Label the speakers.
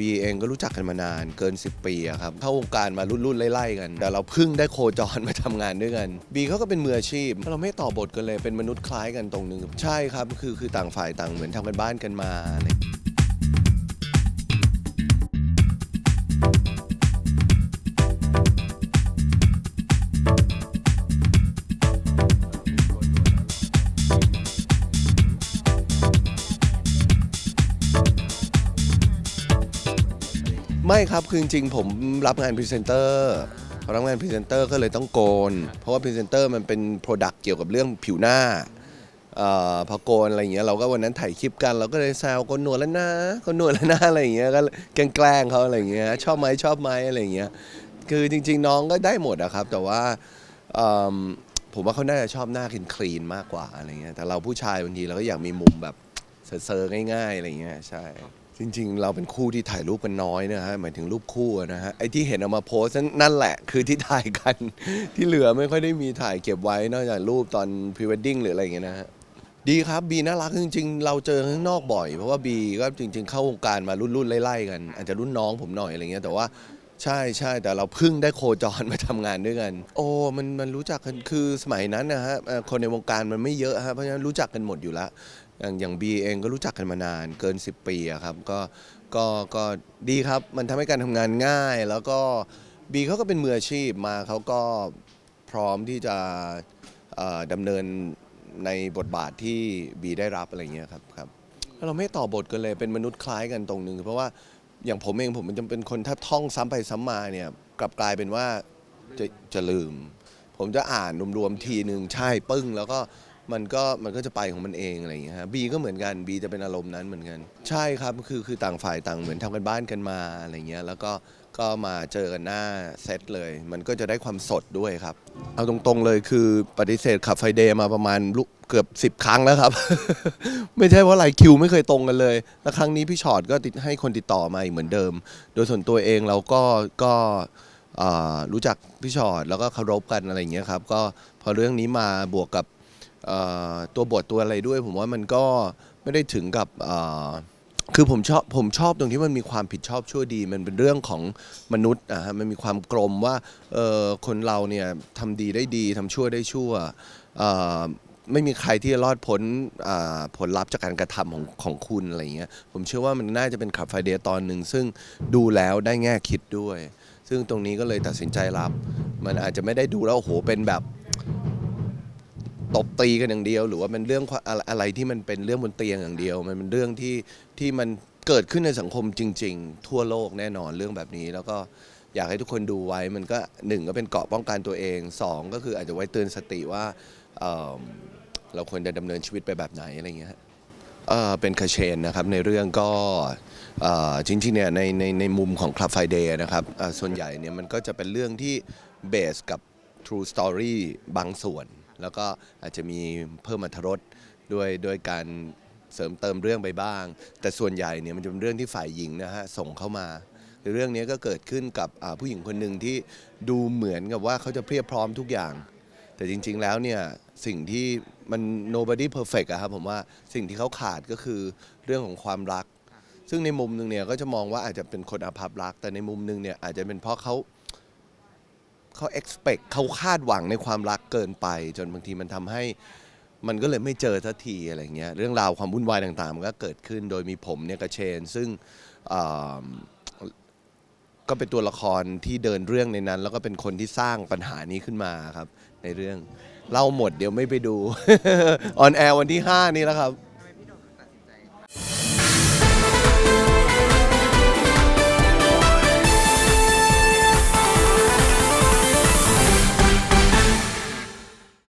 Speaker 1: บีเองก็รู้จักกันมานานเกิน 10 ปีอะครับเข้าวงการมารุ่นๆไล่ๆกัน แต่เราเพิ่งได้โคจรมาทำงานด้วยกันบีเขาก็เป็นมืออาชีพ เราไม่ต่อบทกันเลยเป็นมนุษย์คล้ายกันตรงนึง ใช่ครับ คือคือต่างฝ่ายต่างเหมือนทำกันบ้านกันมา ไม่ครับคือจริงๆผมรับงานพรีเซนเตอร์พอรับงานพรีเซนเตอร์ก็เลยต้องโกน เพราะว่าพรีเซนเตอร์มันเป็นโปรดักต์เกี่ยวกับเรื่องผิวหน้าเอ่อพอโกนอะไรอย่างเงี้ยเราก็วันนั้นถ่ายคลิปกัน เราก็เลยแซวโกนหนวดแล้วนะโกนหนวดแล้วนะอะไรอย่างเงี้ยก็แกล้งเขาอะไรอย่างเงี้ยชอบไหมชอบไหมอะไรอย่างเงี้ยคือจริง ๆ น้องก็ได้หมดอะครับ แต่ว่าเอิ่มผมว่าเขาน่าจะชอบหน้าคลีนๆมากกว่าอะไรเงี้ยแต่เราผู้ชายบางทีเราก็อยากมีมุมแบบเซอร์ๆง่ายๆอะไรเงี้ยใช่ จริงๆ เราเป็นคู่ที่ถ่ายรูปกันน้อยนะฮะหมายถึงรูปคู่นะฮะไอ้ที่เห็นเอามาโพสต์นั่นแหละคือที่ถ่ายกัน ที่เหลือไม่ค่อยได้มีถ่ายเก็บไว้นอกจากรูปตอนพรีเวดดิ้งหรืออะไรอย่างเงี้ยนะฮะดีครับบีน่ารักจริง ๆ เราเจอข้างนอกบ่อย เพราะว่าบีก็จริง ๆ เข้าวงการมารุ่นๆไล่ๆกัน อาจจะรุ่นน้องผมหน่อยอะไรเงี้ยแต่ว่าใช่ใช่แต่เราเพิ่งได้โคจรมาทำงานด้วยกัน โอ้มันมันรู้จักกันคือสมัยนั้นนะฮะคนในวงการมันไม่เยอะฮะเพราะฉะนั้นรู้จักกันหมดอยู่แล้ว อย่างอย่างบีเองก็รู้จักกันมานานเกิน 10 ปีอะครับก็ก็ก็ดีครับมันทำให้การทำงานง่าย แล้วก็บีเขาก็เป็นมืออาชีพมาเขาก็พร้อมที่จะเอ่อดำเนินในบทบาทที่บีได้รับอะไรเงี้ยครับครับแล้วเราไม่ต่อบทกันเลยเป็นมนุษย์คล้ายกันตรงนึงเพราะว่าอย่างผมเองผมมันจะเป็นคนถ้าท่องซ้ำไปซ้ำมาเนี่ยกลับกลายเป็นว่าจะจะลืม ผมจะอ่านรวมๆทีหนึ่งใช่ปึ้ง แล้วก็ มันก็มันก็จะไปของมันเองอะไรอย่างเงี้ยฮะบีก็เหมือนกันบีจะเป็นอารมณ์นั้นเหมือนกัน ใช่ครับคือคือต่างฝ่ายต่างเหมือนทำกันบ้านกันมาอะไรเงี้ยแล้วก็ก็มาเจอกันหน้าเซตเลย มันก็จะได้ความสดด้วยครับ เอาตรงๆเลยคือปฏิเสธขับไฟเดย์มาประมาณลุเกือบ 10 ครั้งแล้วครับ ไม่ใช่ว่าอะไรคิวไม่เคยตรงกันเลย แล้วครั้งนี้พี่ชอตก็ติดให้คนติดต่อมาอีกเหมือนเดิม โดยส่วนตัวเองเราก็ก็รู้จักพี่ชอตแล้วก็เคารพกันอะไรอย่างเงี้ยครับ ก็พอเรื่องนี้มาบวกกับ ตัวบทตัวอะไรด้วย ผมว่ามันก็ไม่ได้ถึงกับคือผมชอบผมชอบตรงที่มันมีความผิดชอบชั่วดี มันเป็นเรื่องของมนุษย์อะฮะมันมีความกลมว่าคนเราเนี่ยทำดีได้ดีทำชั่วได้ชั่วไม่มีใครที่จะรอดพ้นผลลัพธ์จากการกระทำของของคุณอะไรเงี้ยผมเชื่อว่ามันน่าจะเป็นขับไฟเดย์ตอนหนึ่งซึ่งดูแล้วได้แง่คิดด้วย ซึ่งตรงนี้ก็เลยตัดสินใจรับ มันอาจจะไม่ได้ดูแล้วโอ้โหเป็นแบบ ตบตีกันอย่างเดียว หรือว่าเป็นเรื่องอะไรที่มันเป็นเรื่องบนเตียงอย่างเดียว มันเป็นเรื่องที่ที่มันเกิดขึ้นในสังคมจริง ๆ ทั่วโลกแน่นอนเรื่องแบบนี้ แล้วก็อยากให้ทุกคนดูไว้มันก็หนึ่งก็เป็นเกราะป้องกันตัวเองสองก็คืออาจจะไว้เตือนสติว่าเเราควรจะดำเนินชีวิตไปแบบไหนอะไรอย่างเงี้ยเอ่อเป็นคาเชนนะครับในเรื่องก็จริงๆเนี่ยในในในมุมของ Club Friday นะครับส่วนใหญ่เนี่ยมันก็จะเป็นเรื่องที่เบสกับ True Story บางส่วน แล้วก็อาจจะมีเพิ่มอรรถรสด้วยด้วยการเสริมเติมเรื่องไปบ้าง แต่ส่วนใหญ่เนี่ยมันจะเป็นเรื่องที่ฝ่ายหญิงนะฮะส่งเข้ามาเรื่องนี้ก็เกิดขึ้นกับผู้หญิงคนหนึ่งที่ดูเหมือนกับว่าเขาจะเพียบพร้อมทุกอย่าง แต่จริง ๆ แล้วเนี่ยสิ่งที่มัน nobody perfect อะครับผมว่าสิ่งที่เขาขาดก็คือเรื่องของความรัก ซึ่งในมุมหนึ่งเนี่ยก็จะมองว่าอาจจะเป็นคนอภัพรัก แต่ในมุมหนึ่งเนี่ยอาจจะเป็นเพราะเขา เขา expect เขาคาดหวังในความรักเกินไป จนบางทีมันทำให้มันก็เลยไม่เจอสักทีอะไรเงี้ยเรื่องราวความวุ่นวายต่างๆมันก็เกิดขึ้นโดยมีผมเนี่ยกับเชน ซึ่งอ่าก็เป็นตัวละครที่เดินเรื่องในนั้น แล้วก็เป็นคนที่สร้างปัญหานี้ขึ้นมาครับ ในเรื่องเล่าหมดเดี๋ยวไม่ไปดู ออนแอร์วันที่ 5 นี้แล้วครับ